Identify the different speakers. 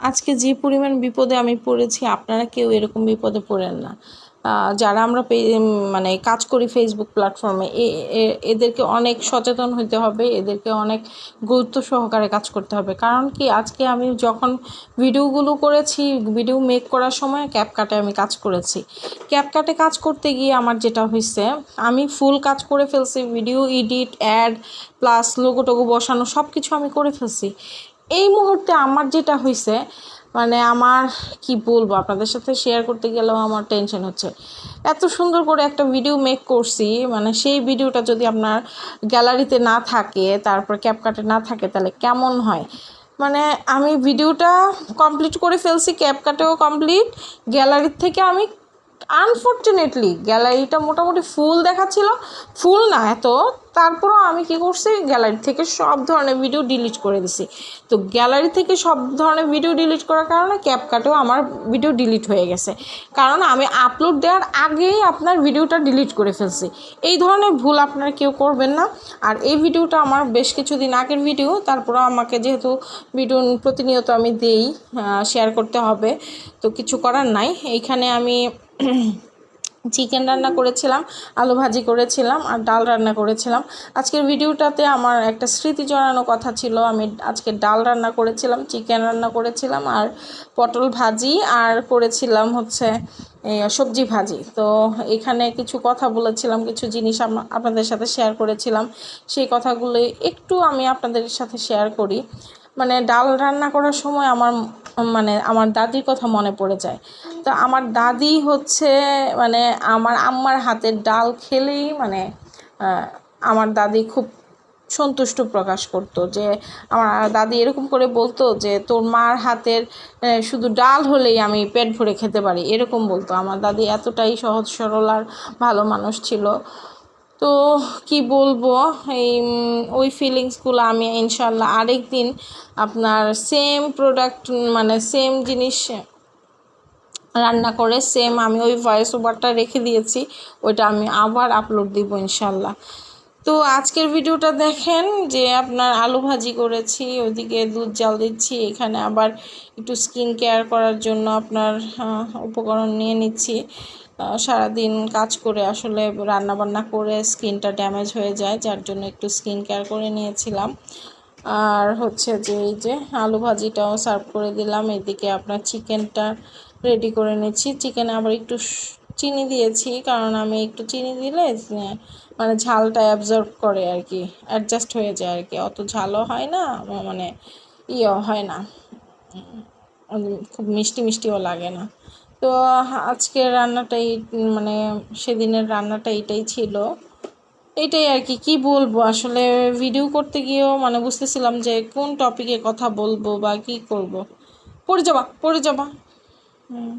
Speaker 1: আজকে যে পরিমাণ বিপদে আমি পড়েছি, আপনারা কেউ এরকম বিপদে পড়েন না। যারা আমরা মানে কাজ করি ফেসবুক প্ল্যাটফর্মে এদেরকে অনেক সচেতন হতে হবে, এদেরকে অনেক গুরুত্ব সহকারে কাজ করতে হবে। কারণ কি, আজকে আমি যখন ভিডিওগুলো করেছি, ভিডিও মেক করার সময় ক্যাপকাটে আমি কাজ করেছি। ক্যাপকাটে কাজ করতে গিয়ে আমার যেটা হয়েছে আমি ফুল কাজ করে ফেলছি video edit add plus logo বসানো সব কিছু আমি করে ফেলছি। এই মুহূর্তে আমার যেটা হয়েছে মানে আমার, কি বলব, আপনাদের সাথে শেয়ার করতে গেলেও আমার টেনশন হচ্ছে। এত সুন্দর করে একটা ভিডিও মেক করছি মানে সেই ভিডিওটা যদি আপনার গ্যালারিতে না থাকে, তারপর ক্যাপকাটে না থাকে, তাহলে কেমন হয়? মানে আমি ভিডিওটা কমপ্লিট করে ফেলছি ক্যাপকাটেও কমপ্লিট গ্যালারির থেকে আমি আনফর্চুনেটলি গ্যালারিটা মোটামুটি ফুল দেখাচ্ছিল। ফুল না, এত। তারপরেও আমি কি করছি গ্যালারি থেকে সব ধরনের ভিডিও ডিলিট করে দিছি। তো গ্যালারি থেকে সব ধরনের ভিডিও ডিলিট করার কারণে ক্যাপকাটেও আমার ভিডিও ডিলিট হয়ে গেছে। কারণ আমি আপলোড দেওয়ার আগেই আপনার ভিডিওটা ডিলিট করে ফেলছি। এই ধরনের ভুল আপনারা কেউ করবেন না। আর এই ভিডিওটা আমার বেশ কিছুদিন আগের ভিডিও তারপরে আমাকে যেহেতু ভিডিও প্রতিনিয়ত আমি দেই শেয়ার করতে হবে। তো কিছু করার নাই। এইখানে আমি চিকেন রান্না করেছিলাম, আলু ভাজি করেছিলাম আর ডাল রান্না করেছিলাম। আজকের ভিডিওটাতে আমার একটা স্মৃতি জড়ানো কথা ছিল। আমি আজকে ডাল রান্না করেছিলাম চিকেন রান্না করেছিলাম আর পটল ভাজি আর করেছিলাম হচ্ছে সবজি ভাজি। তো এখানে কিছু কথা বলেছিলাম, কিছু জিনিস আপনাদের সাথে শেয়ার করেছিলাম। সেই কথাগুলো একটু আমি আপনাদের সাথে শেয়ার করি। মানে ডাল রান্না করার সময় আমার মানে আমার দাদির কথা মনে পড়ে যায়। তো আমার দাদি হচ্ছে মানে আমার আম্মার হাতের ডাল খেলেই মানে আমার দাদি খুব সন্তুষ্ট প্রকাশ করতো যে আমার দাদি এরকম করে বলতো যে, তোর মার হাতের শুধু ডাল হলেই আমি পেট ভরে খেতে পারি। এরকম বলতো। আমার দাদি এতটাই সহজ, সরল আর ভালো মানুষ ছিল। তো কি বলব, এই ওই ফিলিংসগুলো আমি ইনশাল্লাহ আরেক দিন আপনার সেম প্রোডাক্ট মানে সেম জিনিস রান্না করে সেম আমি ওই ভয়েস ওভারটা রেখে দিয়েছি, ওইটা আমি আবার আপলোড দিব ইনশাল্লাহ তো আজকের ভিডিওটা দেখেন যে আপনার আলু ভাজি করেছি, ওইদিকে দুধ জাল দিচ্ছি, এখানে আবার একটু স্কিন কেয়ার করার জন্য আপনার উপকরণ নিয়ে নিচ্ছি। সারাদিন কাজ করে আসলে রান্না বান্না করে স্কিনটা ড্যামেজ হয়ে যায়, যার জন্য একটু স্কিন কেয়ার করে নিয়েছিলাম। আর হচ্ছে যে এই যে আলু ভাজিটাও সার্ভ করে দিলাম। এদিকে আপনার চিকেনটা রেডি করে নিচ্ছি। চিকেনে আবার একটু চিনি দিয়েছি, কারণ আমি একটু চিনি দিলে মানে ঝালটা অ্যাবজর্ব করে আর কি অ্যাডজাস্ট হয়ে যায় আর কি। অত ঝালও হয় না মানে ইয়েও হয় না। খুব মিষ্টি মিষ্টিও লাগে না। তো আজকের রান্নাটাই মানে সেদিনের রান্নাটা এটাই ছিল। এটাই আর কি, কী বলব? আসলে ভিডিও করতে গিয়েও মানে বুঝতেছিলাম যে কোন টপিকে কথা বলব বা কি করব। পড়ে যাবা পড়ে যাবা। হুম।